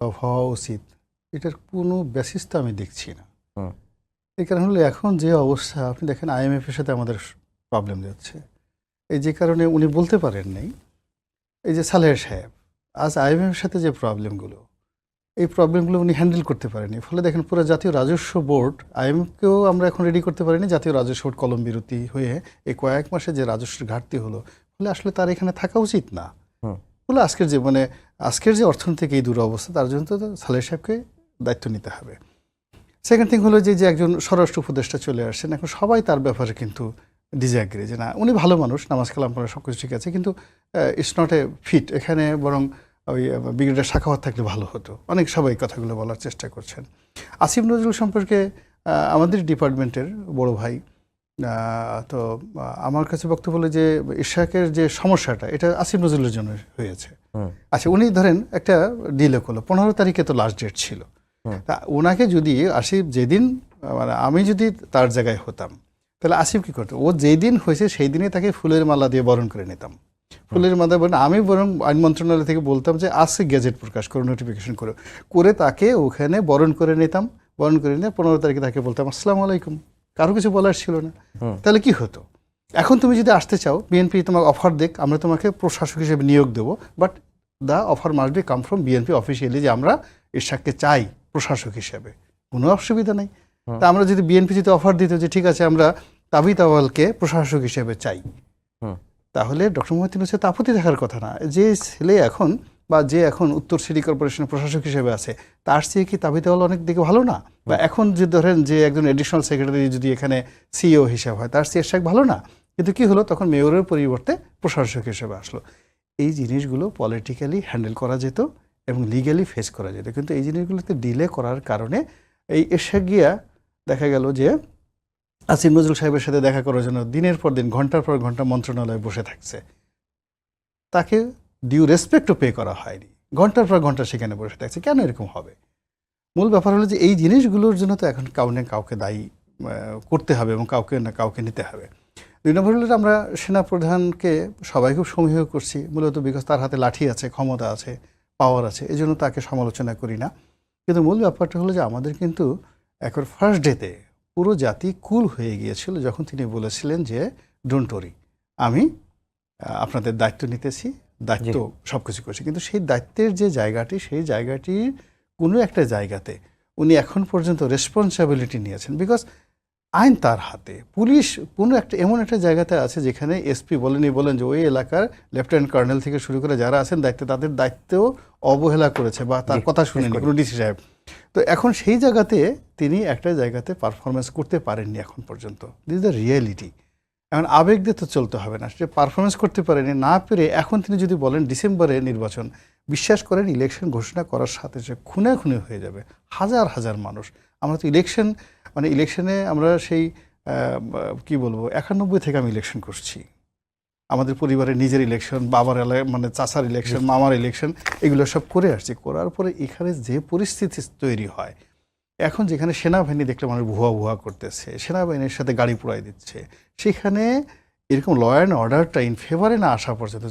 হওয়া উচিত এটার কোনো বেসিস তো আমি দেখছি না। এই কারণে হলো এখন যে অবস্থা আপনি দেখেন আইএমএফ এর সাথে আমাদের প্রবলেম যাচ্ছে। এই যে কারণে উনি বলতে পারেন নাই এই যে সালেহ সাহেব আজ আইএমএফ এর সাথে যে প্রবলেমগুলো এই প্রবলেমগুলো উনি হ্যান্ডেল করতে পারেনি। ফলে দেখেন পুরো জাতীয় রাজস্ব বোর্ড আইএমএফকেও আমরা এখন রেডি করতে পারিনি জাতীয় রাজস্ব বোর্ড কলম বিরতি হয়ে এই কয়েক মাসে যে রাজস্বের ঘাটতি হলো ফলে আসলে তার এখানে থাকা উচিত না। হুম। ফলে আজকের যে মানে আজকের যে অর্থনৈতিক এই দুরবস্থা, তার জন্য তো সালেহ সাহেবকে দায়িত্ব নিতে হবে। সেকেন্ড থিং হলো যে যে একজন স্বরাষ্ট্র উপদেষ্টা চলে আসছেন, এখন সবাই তার ব্যাপারে কিন্তু ডিজাগ্রি যে, না, উনি ভালো মানুষ, নামাজ কালাম পড়া সব কিছু ঠিক আছে, কিন্তু ইটস নট এ ফিট এখানে বরং ওই ব্রিগেডের শাখাওয়াত থাকলে ভালো হতো। অনেক সবাই কথাগুলো বলার চেষ্টা করছেন। আসিফ নজরুল সম্পর্কে আমাদের ডিপার্টমেন্টের বড় ভাই তো আমার কাছে বক্তব্য হলো যে ইশাকের যে সমস্যাটা এটা আসিফ নজরুলের জন্য হয়েছে। আচ্ছা উনি ধরেন একটা ডিলে করল পনেরো তারিখে তো লাস্ট ডেট ছিল। তা ওনাকে যদি আসিফ যেদিন মানে আমি যদি তার জায়গায় হতাম তাহলে আসিফ কি করতো? ও যেই দিন হয়েছে সেই দিনে তাকে ফুলের মালা দিয়ে বরণ করে নিতাম। ফুলের মালা বরণ আমি বরং আইন মন্ত্রণালয় থেকে বলতাম যে আজকে গেজেট প্রকাশ করো নোটিফিকেশন করো। করে তাকে ওখানে বরণ করে নিতাম। বরণ করে নিয়ে পনেরো তারিখে তাকে বলতাম আসসালামু আলাইকুম। কারও কিছু বলার ছিল না। তাহলে কি হতো? এখন তুমি যদি আসতে চাও বিএনপি তোমাকে অফার দেখ আমরা তোমাকে প্রশাসক হিসেবে নিয়োগ দেবো but the offer must be come from BNP officially যে আমরা ইরশাককে চাই প্রশাসক হিসেবে। কোনো অসুবিধা নেই। তা আমরা যদি বিএনপি যদি অফার দিত যে ঠিক আছে আমরা তাবিত আওয়ালকে প্রশাসক হিসেবে চাই। তাহলে ডক্টর মোহাম্মদ হচ্ছে আপত্তি দেখার কথা না। যে ছেলে এখন বা যে এখন উত্তর সিটি কর্পোরেশনের প্রশাসক হিসেবে আছে, তার চেয়ে কি তাবিত আওয়াল অনেক দিকে ভালো না? বা এখন যে ধরেন যে একজন এডিশনাল সেক্রেটারি যদি এখানে সিইও হিসাব হয়, তার চেয়ে এরশাক ভালো না? কিন্তু কি হলো? তখন মেয়রের পরিবর্তে প্রশাসক হিসেবে আসলো। এই জিনিসগুলো পলিটিক্যালি হ্যান্ডেল করা যেত এবং লিগ্যালি ফেস করা যেত। কিন্তু এই জিনিসগুলোতে ডিলে করার কারণে এই এরশাক গিয়া দেখা গেল যে আসিম নজরুল সাহেবের সাথে দেখা করার জন্য দিনের পর দিন, ঘণ্টার পর ঘণ্টা মন্ত্রণালয়ে বসে থাকছে। তাকে ডিউ রেসপেক্টও পে করা হয়নি। ঘণ্টার পর ঘণ্টা সেখানে বসে থাকছে। কেন এরকম হবে? মূল ব্যাপার হলো যে এই জিনিসগুলোর জন্য তো এখন কাউনে কাউকে দায়ী করতে হবে এবং কাউকে না কাউকে নিতে হবে। দুই নম্বর হলো আমরা সেনাপ্রধানকে সবাই খুব সমীহ করছি। মূলত বিকজ তার হাতে লাঠি আছে, ক্ষমতা আছে পাওয়ার আছে, এই জন্য তাকে সমালোচনা করি না। কিন্তু মূল ব্যাপারটা হলো যে আমাদের কিন্তু একবার ফার্স্ট ডেতে পুরো জাতি কুল হয়ে গিয়েছিল যখন তিনি বলেছিলেন যে ডোন্ট ওরি আমি আপনাদের দায়িত্ব নিতেছি দায়িত্ব সব কিছু করছি। কিন্তু সেই দায়িত্বের যে জায়গাটি সেই জায়গাটি কোনো একটা জায়গাতে উনি এখন পর্যন্ত রেসপন্সিবিলিটি নিয়েছেন। বিকজ আইন তার হাতে। পুলিশ কোনো একটা এমন একটা জায়গাতে আছে যেখানে এসপি বলেনি বলেন যে ওই এলাকার লেফটেন্যান্ট কর্নেল থেকে শুরু করে যারা আছেন দায়িত্বে তাদের দায়িত্বও অবহেলা করেছে বা তার কথা শুনেনি কোনো ডিসি সাহেব। তো এখন সেই জায়গাতে তিনি একটা জায়গাতে পারফরমেন্স করতে পারেননি এখন পর্যন্ত। দিস দ্য রিয়েলিটি এখন আবেগ দিয়ে তো চলতে হবে না সে পারফরমেন্স করতে পারেনি না পেরে এখন তিনি যদি বলেন ডিসেম্বরে নির্বাচন বিশ্বাস করেন ইলেকশন ঘোষণা করার সাথে সে খুনে খুনে হয়ে যাবে হাজার হাজার মানুষ। আমরা তো ইলেকশন মানে ইলেকশনে আমরা সেই কি বলব একানব্বই থেকে আমি ইলেকশন করছি। আমাদের পরিবারের নিজের ইলেকশন বাবার এলা- মানে চাচার ইলেকশন মামার ইলেকশন এগুলো সব করে আসছি। করার পরে এখানে যে পরিস্থিতি তৈরি হয় এখন যেখানে সেনাবাহিনী দেখলে মানুষ ভুয়া ভুয়া করতেছে, সেনাবাহিনীর সাথে গাড়ি পুড়াই দিচ্ছে, সেখানে এরকম ল অ্যান্ড অর্ডারটা ইন ফেভারে না আসা পর্যন্ত